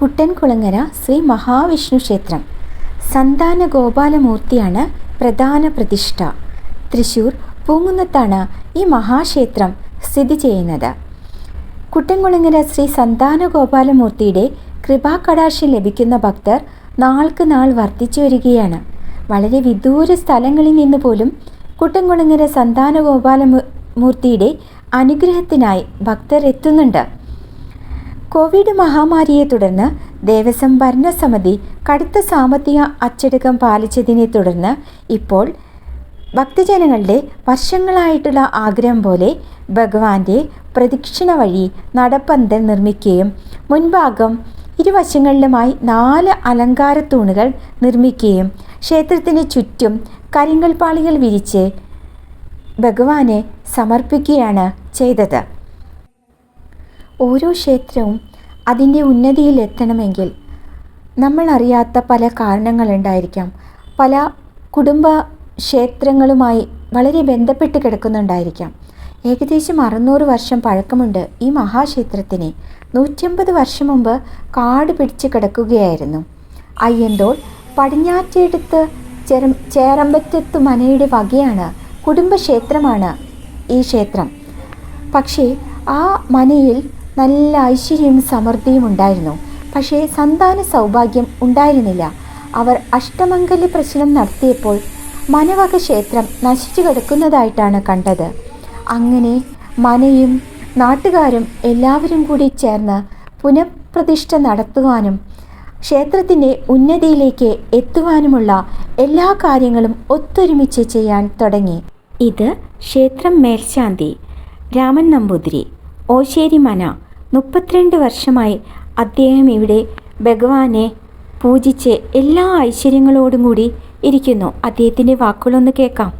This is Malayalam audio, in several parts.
കുട്ടൻകുളങ്ങര ശ്രീ മഹാവിഷ്ണു ക്ഷേത്രം. സന്താന ഗോപാലമൂർത്തിയാണ് പ്രധാന പ്രതിഷ്ഠ. തൃശൂർ പൂങ്കുന്നത്താണ് ഈ മഹാക്ഷേത്രം സ്ഥിതി ചെയ്യുന്നത്. കുട്ടൻകുളങ്ങര ശ്രീ സന്താന ഗോപാലമൂർത്തിയുടെ കൃപാകടാക്ഷം ലഭിക്കുന്ന ഭക്തർ നാൾക്ക് നാൾ വർദ്ധിച്ചു വരികയാണ്. വളരെ വിദൂര സ്ഥലങ്ങളിൽ നിന്ന് പോലും കുട്ടൻകുളങ്ങര സന്താന ഗോപാലമൂർത്തിയുടെ അനുഗ്രഹത്തിനായി ഭക്തർ എത്തുന്നുണ്ട്. കോവിഡ് മഹാമാരിയെ തുടർന്ന് ദേവസ്വം ഭരണസമിതി കടുത്ത സാമ്പത്തിക അച്ചടക്കം പാലിച്ചതിനെ തുടർന്ന് ഇപ്പോൾ ഭക്തജനങ്ങളുടെ വർഷങ്ങളായിട്ടുള്ള ആഗ്രഹം പോലെ ഭഗവാന്റെ പ്രദക്ഷിണ വഴി നടപ്പന്തൽ നിർമ്മിക്കുകയും മുൻഭാഗം ഇരുവശങ്ങളിലുമായി നാല് അലങ്കാര തൂണുകൾ നിർമ്മിക്കുകയും ക്ഷേത്രത്തിന് ചുറ്റും കരിങ്കൽപ്പാളികൾ വിരിച്ച് ഭഗവാനെ സമർപ്പിക്കുകയാണ് ചെയ്തത്. ഓരോ ക്ഷേത്രവും അതിന്റെ ഉന്നതിയിൽ എത്തണമെങ്കിൽ നമ്മൾ അറിയാത്ത പല കാരണങ്ങളുണ്ടായിരിക്കാം. പല കുടുംബ ക്ഷേത്രങ്ങളുമായി വളരെ ബന്ധപ്പെട്ട് കിടക്കുന്നുണ്ടായിരിക്കാം. ഏകദേശം അറുന്നൂറ് വർഷം പഴക്കമുണ്ട് ഈ മഹാക്ഷേത്രത്തിന്. നൂറ്റമ്പത് വർഷം മുമ്പ് കാട് പിടിച്ച് കിടക്കുകയായിരുന്നു. അയ്യന്തോൾ പടിഞ്ഞാറ്റെടുത്ത് ചെറ ചേറമ്പറ്റത്ത് മനയുടെ വകയാണ് കുടുംബക്ഷേത്രമാണ് ഈ ക്ഷേത്രം. പക്ഷേ ആ മനയിൽ നല്ല ഐശ്വര്യവും സമൃദ്ധിയും ഉണ്ടായിരുന്നു. പക്ഷേ സന്താന സൗഭാഗ്യം ഉണ്ടായിരുന്നില്ല. അവർ അഷ്ടമംഗല്യ പ്രശ്നം നടത്തിയപ്പോൾ മനവക ക്ഷേത്രം നശിച്ചു കിടക്കുന്നതായിട്ടാണ് കണ്ടത്. അങ്ങനെ മനയും നാട്ടുകാരും എല്ലാവരും കൂടി ചേർന്ന് പുനഃപ്രതിഷ്ഠ നടത്തുവാനും ക്ഷേത്രത്തിന്റെ ഉന്നതിയിലേക്ക് എത്തുവാനുമുള്ള എല്ലാ കാര്യങ്ങളും ഒത്തൊരുമിച്ച് ചെയ്യാൻ തുടങ്ങി. ഇത് ക്ഷേത്രം മേൽശാന്തി രാമൻ നമ്പൂതിരി ഓശേരി മന മുപ്പത്തിരണ്ട് വർഷമായി അദ്ദേഹം ഇവിടെ ഭഗവാനെ പൂജിച്ച് എല്ലാ ഐശ്വര്യങ്ങളോടും കൂടി ഇരിക്കുന്നു. അദ്ദേഹത്തിന്റെ വാക്കുകളൊന്ന് കേൾക്കാം.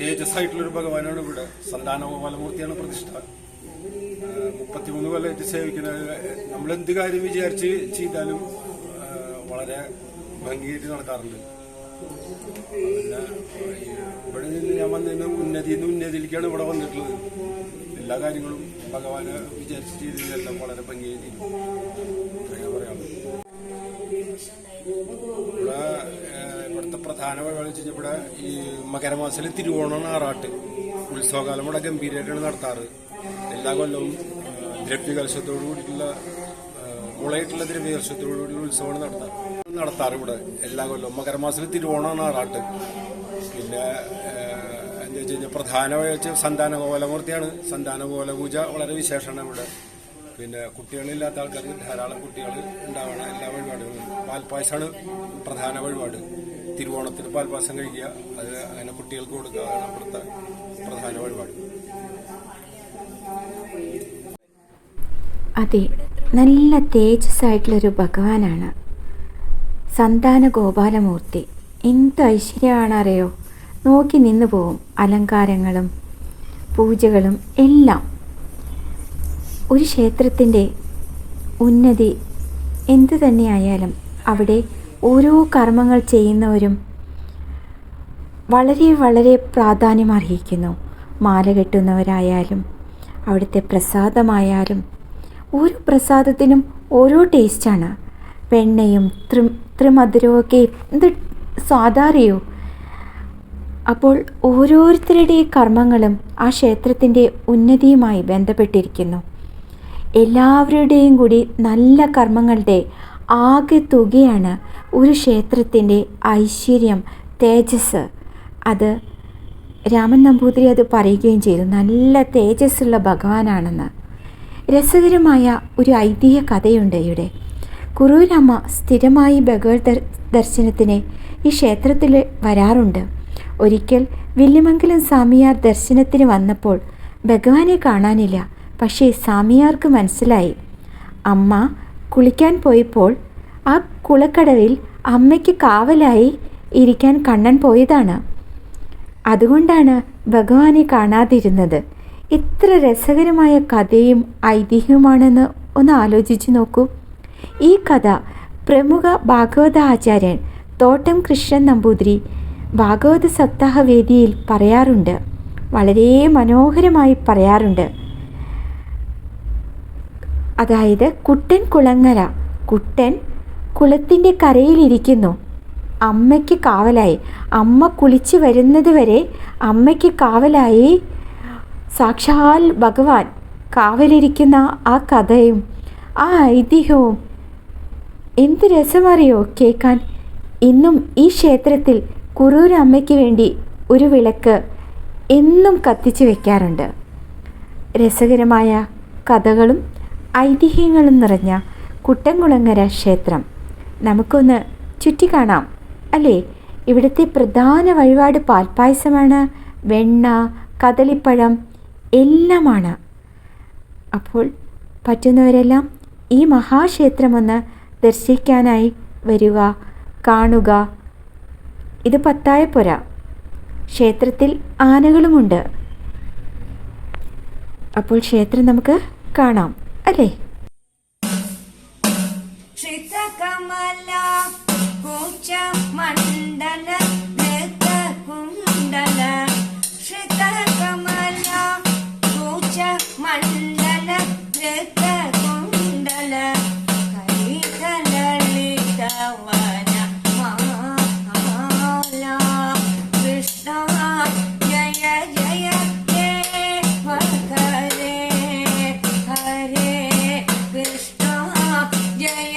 തേജസ്സായിട്ടുള്ളൊരു ഭഗവാനാണ് ഇവിടെ. സന്താന ഗോപാലമൂർത്തിയാണ് പ്രതിഷ്ഠ. മുപ്പത്തിമൂന്ന് കൊല്ലമായിട്ട് സേവിക്കുന്ന നമ്മൾ എന്ത് കാര്യം വിചാരിച്ച് ചെയ്താലും വളരെ ഭംഗിയായിട്ട് നടക്കാറുണ്ട്. ഇവിടെ നിന്ന് ഞാൻ വന്നതിന് ഉന്നതിയിൽ നിന്ന് ഉന്നതിയിലേക്കാണ് ഇവിടെ വന്നിട്ടുള്ളത്. എല്ലാ കാര്യങ്ങളും ഭഗവാനെ വിചാരിച്ച് ചെയ്തതിലെല്ലാം വളരെ ഭംഗിയായി പറയാനുള്ളത് ഇവിടെ ഇവിടുത്തെ പ്രധാന പരിപാടി വെച്ച് ഇവിടെ ഈ മകരമാസത്തിൽ തിരുവോണം ആറാട്ട്. ഉത്സവകാലം ഇവിടെ ഗംഭീരമായിട്ടാണ് നടത്താറ്. എല്ലാ കൊല്ലവും ഏഹ്, ദ്രവ്യകലശത്തോടു കൂടിയിട്ടുള്ള ഏഹ്, മുളയിട്ടുള്ള ദ്രവ്യകലശത്തോടു കൂടിയുള്ള ഉത്സവമാണ് നടത്താറ്. നടത്താറ് ഇവിടെ. എല്ലാ കൊല്ലവും. മകരമാസത്തിൽ തിരുവോണമാണ് ആറാട്ട് പിന്നെ എന്താ വെച്ച് കഴിഞ്ഞാൽ പ്രധാന വഴി വെച്ച് സന്താന കോലമൂർത്തിയാണ് സന്താന കോലപൂജ പൂജ വളരെ വിശേഷമാണ് ഇവിടെ. പിന്നെ കുട്ടികളില്ലാത്ത ആൾക്കാർക്ക് ധാരാളം കുട്ടികൾ ഉണ്ടാവണ എല്ലാ വഴിപാടുകളും. പാൽപ്പായസമാണ് പ്രധാന വഴിപാട്. തിരുവോണത്തിന് പാൽപ്പായസം കഴിക്കുക. അത് അങ്ങനെ കുട്ടികൾക്ക് കൊടുക്കുക. അവിടുത്തെ പ്രധാന വഴിപാട്. അതെ. നല്ല തേജസ് ആയിട്ടുള്ളൊരു ഭഗവാനാണ്. സന്താന ഗോപാലമൂർത്തി എന്ത് ഐശ്വര്യമാണറിയോ? നോക്കി നിന്നു പോവും അലങ്കാരങ്ങളും പൂജകളും എല്ലാം. ഒരു ക്ഷേത്രത്തിന്റെ ഉന്നതി എന്തു തന്നെയായാലും അവിടെ ഓരോ കർമ്മങ്ങൾ ചെയ്യുന്നവരും വളരെ വളരെ പ്രാധാന്യം അർഹിക്കുന്നു മാല കെട്ടുന്നവരായാലും അവിടുത്തെ പ്രസാദമായാലും ഓരോ പ്രസാദത്തിനും ഓരോ ടേസ്റ്റാണ് വെണ്ണയും ത്രി ത്രിമധുരവും ഒക്കെ എന്ത് സ്വാദാറിയോ? അപ്പോൾ ഓരോരുത്തരുടെ കർമ്മങ്ങളും ആ ക്ഷേത്രത്തിന്റെ ഉന്നതിയുമായി ബന്ധപ്പെട്ടിരിക്കുന്നു. എല്ലാവരുടെയും കൂടി നല്ല കർമ്മങ്ങളുടെ ആകെ തുകയാണ് ഒരു ക്ഷേത്രത്തിന്റെ ഐശ്വര്യം തേജസ് അത് രാമൻ നമ്പൂതിരി അത് പറയുകയും ചെയ്തു. നല്ല തേജസ്സുള്ള ഭഗവാനാണെന്ന്. രസകരമായ ഒരു ഐതിഹ്യ കഥയുണ്ട് ഇവിടെ. കുറൂരമ്മ സ്ഥിരമായി ഭഗവത് ദർ- ദർശനത്തിന് ഈ ക്ഷേത്രത്തിൽ വരാറുണ്ട്. ഒരിക്കൽ വില്യമംഗലം സ്വാമിയാർ ദർശനത്തിന് വന്നപ്പോൾ ഭഗവാനെ കാണാനില്ല പക്ഷേ സ്വാമിയാർക്ക് മനസ്സിലായി. അമ്മ കുളിക്കാൻ പോയപ്പോൾ ആ കുളക്കടവിൽ അമ്മയ്ക്ക് കാവലായി ഇരിക്കാൻ കണ്ണൻ പോയതാണ്. അതുകൊണ്ടാണ് ഭഗവാനെ കാണാതിരുന്നത്. ഇത്ര രസകരമായ കഥയും ഐതിഹ്യവുമാണെന്ന് ഒന്ന് ആലോചിച്ച് നോക്കൂ. ഈ കഥ പ്രമുഖ ഭാഗവത ആചാര്യൻ തോട്ടം കൃഷ്ണൻ നമ്പൂതിരി ഭാഗവത സപ്താഹ വേദിയിൽ പറയാറുണ്ട്. വളരെ മനോഹരമായി പറയാറുണ്ട്. അതായത് കുട്ടൻ കുളങ്ങര കുട്ടൻ കുളത്തിന്റെ കരയിലിരിക്കുന്നു അമ്മയ്ക്ക് കാവലായി. അമ്മ കുളിച്ച് വരുന്നത് വരെ അമ്മയ്ക്ക് കാവലായി. സാക്ഷാൽ ഭഗവാൻ കാവലിരിക്കുന്ന ആ കഥയും ആ ഐതിഹ്യവും എന്ത് രസമറിയോ കേൾക്കാൻ. ഇന്നും ഈ ക്ഷേത്രത്തിൽ കുറൂർ അമ്മയ്ക്ക് വേണ്ടി ഒരു വിളക്ക് എന്നും കത്തിച്ചു വയ്ക്കാറുണ്ട് രസകരമായ കഥകളും ഐതിഹ്യങ്ങളും നിറഞ്ഞ കുട്ടംകുളങ്ങര ക്ഷേത്രം. നമുക്കൊന്ന് ചുറ്റിക്കാണാം അല്ലേ? ഇവിടുത്തെ പ്രധാന വഴിപാട് പാൽപ്പായസമാണ്. വെണ്ണ കദളിപ്പഴം എല്ലാമാണ്. അപ്പോൾ പറ്റുന്നവരെല്ലാം ഈ മഹാക്ഷേത്രമൊന്ന് ദർശിക്കാനായി വരിക കാണുക. ഇത് പത്തായപ്പുര ക്ഷേത്രത്തിൽ ആനകളുമുണ്ട്. അപ്പോൾ ക്ഷേത്രം നമുക്ക് കാണാം അല്ലേ? മണ്ഡല ഗ്രഹ കുണ്ടല കൈതലിതവന മാല കൃഷ്ണ ജയ ജയ ഹേ ഹരേ ഹരേ കൃഷ്ണ ജയ